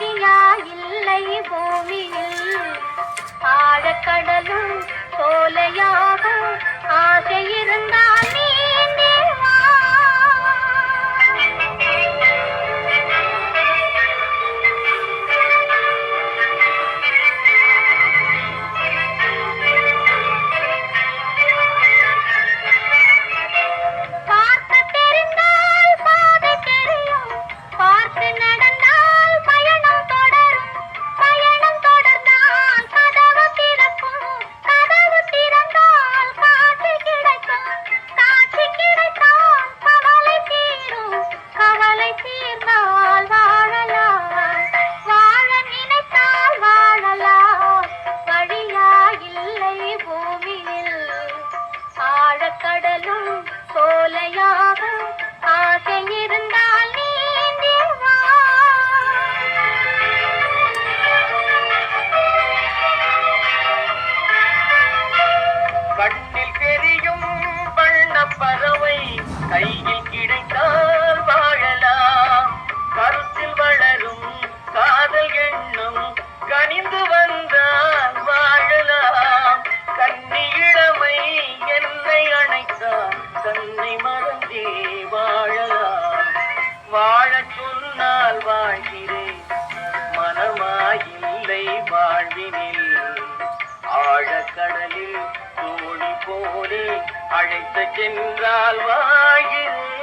ஆதியா இல்லை பூமியில். ஆழக்கடலும் சோலையாக ஆசையில் எரியும் வண்ண பறவை கையில் கிடைத்தால் வாழலாம். கருத்தில் வளரும் காதல் எண்ணம் கனிந்து வந்தால் வாழலாம். கன்னி இளமை என்னை அணைத்தால் தன்னை மறந்தே வாழலாம். வாழ சொன்னால் வாழ்கிறேன். மனமாயில்லை வாழ்வினில். அழைத்த சென்றால் வாயில்